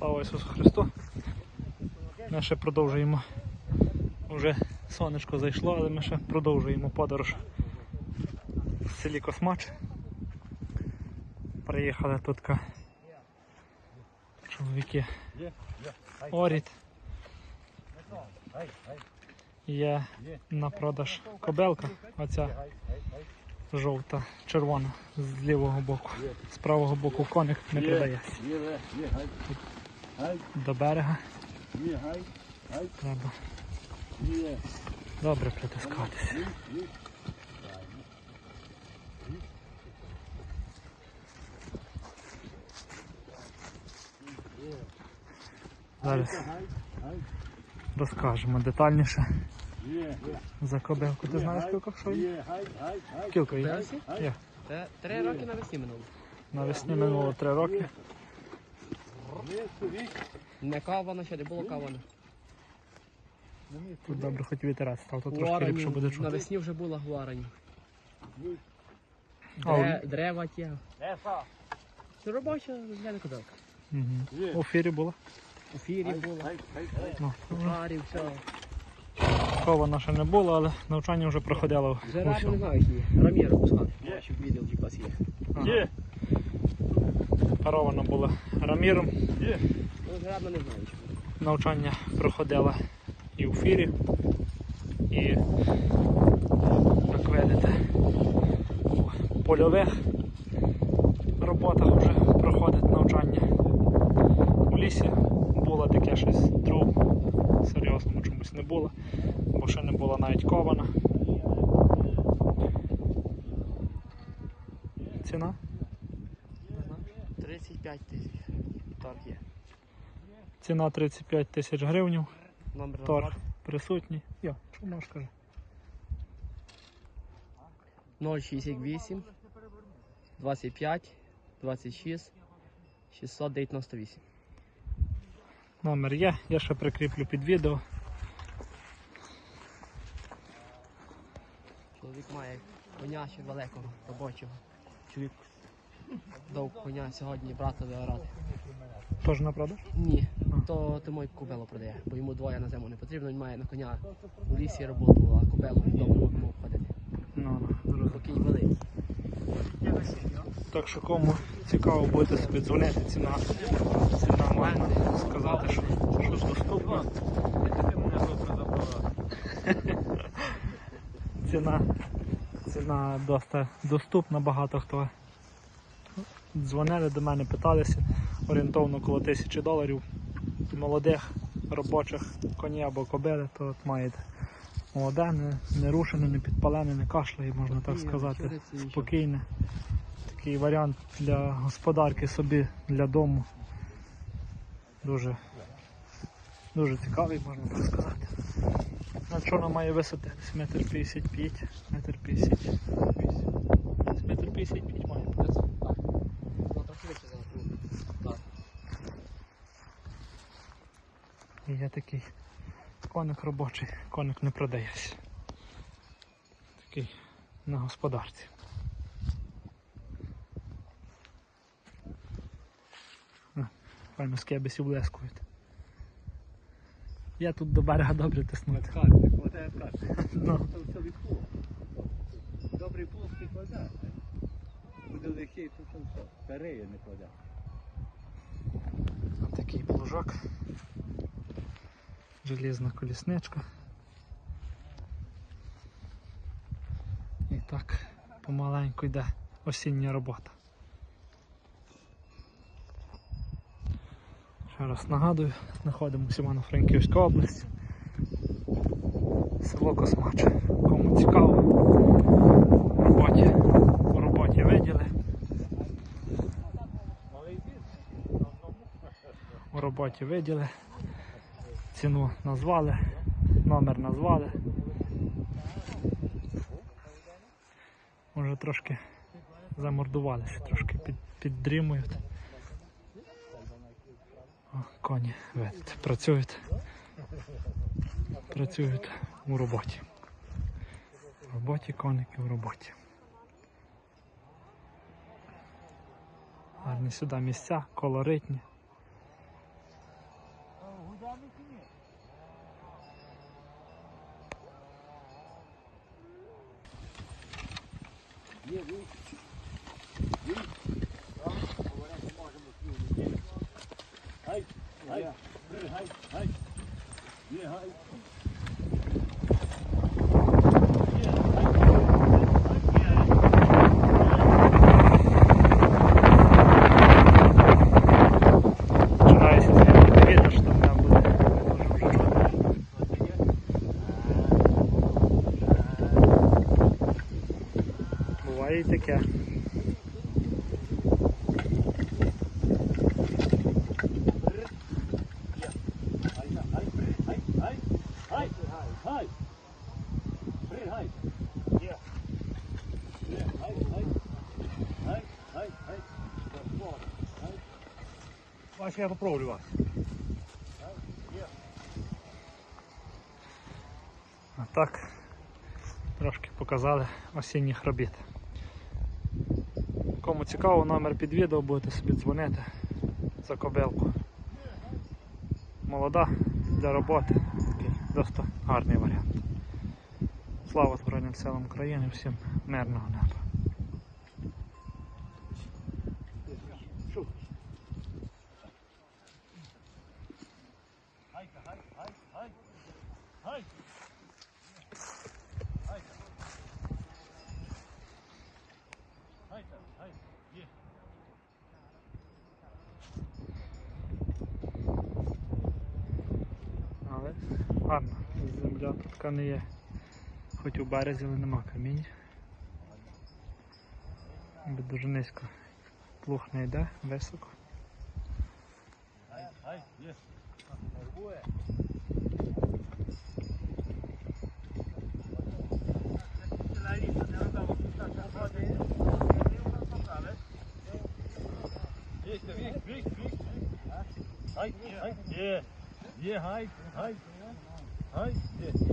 Слава Ісусу Христу. Ми ще продовжуємо. Уже сонечко зайшло, але ми ще продовжуємо подорож в селі Космач. Приїхали тут чоловіки Орід. Є на продаж кобелка, оця жовта, червона з лівого боку. З правого боку коник не продається. Є, є, гай. Гай, До берега треба є. добре притискатися. Зараз розкажемо детальніше за кобилку. Ти знаєш скільки що є? Кілка є? Є. Три роки навесні минуло. Навесні минуло три роки. Не кавано, ще не було кавано. Тут добре хоч вітерець став, то трошки ліпше буде чути. навесні вже була гуарані. А, Дре, дерева ті. Це робоча для кобилка. Є. У фірі було. У фірі гай. Ну, у шарі, все. Хована ще не було, але навчання вже проходило. Вже рано не знаю, які. Раміра пускати. Щоб відділ ті є. Є, Парована була раміром. Навчання проходило і у фірі, і, як видите, у польових роботах вже проходить навчання. У лісі було таке щось друг, серйозному чомусь не було, бо ще не була навіть кована. Ціна? Не 35 тисяч. Так є. Ціна 35 тисяч гривень. Номер Торг присутній. Йо, що можеш каже? 068 25 26 698. Номер є, я ще прикріплю під відео. Чоловік має коня ще великого, робочого. Чоловік дав коня сьогодні брата до орати. Теж на продаж? Ні, то ти мой кубело продає, бо йому двоє на зиму не потрібно, він має на коня у лісі роботу, а кубело вдома може ходити. Ну, ну. Бо кінь великий. Так що кому цікаво буде собі дзвонити, ціна, ціна можна сказати, що, що доступна. Ціна, ціна доста доступна, багато хто дзвонили до мене, питалися орієнтовно коло тисячі доларів. Молодих робочих коні або кобили, то от маєте молоде, не, не рушене, не підпалене, не кашляє, можна так сказати, спокійне. Такий варіант для господарки собі, для дому. Дуже, дуже цікавий, можна так сказати. На чорно має висоти десь метр 55, метр 50. Десь метр 55 має. Ну, трохи вище зараз. ну, Так. І є такий коник робочий, коник не продається. Такий на господарці. Файно скебесі блескують. Я тут до берега добре тиснути. Карти, кладе карти. Ну, Це все від пула. Добрий пул не кладе. Буде лихий, то все. Переє не кладе. такий плужок. Желізна колісничка. І так помаленьку йде осіння робота. Ще раз нагадую, знаходимося в Івано-Франківська область. Село Космач. Кому цікаво, в роботі, в роботі виділи. У роботі виділи. Ціну назвали, номер назвали. Може трошки замордувалися, трошки під, піддрімують. О, коні видите, працюють. Працюють у роботі. В роботі коники в роботі. Гарні сюди місця, колоритні. devam etmiyor. Niye bu? Hayır, hayır, hayır, hayır. Hayır, hayır. Вась, я попробую вас. А так трошки показали осінніх робіт. Кому цікаво, номер під відео будете собі дзвонити за кобилку. Молода для роботи, такий досить гарний варіант. Слава Збройним силам України, всім мирного неба. Гай, гай, гай, гай. Гай. Гай. Гай, гай. Є. Але гарно, земля тут така є. Хоч у березі, але нема камінь. Бо Дуже низько. Плуг не йде, високо. Є. Є, гай, гай. Гай, є.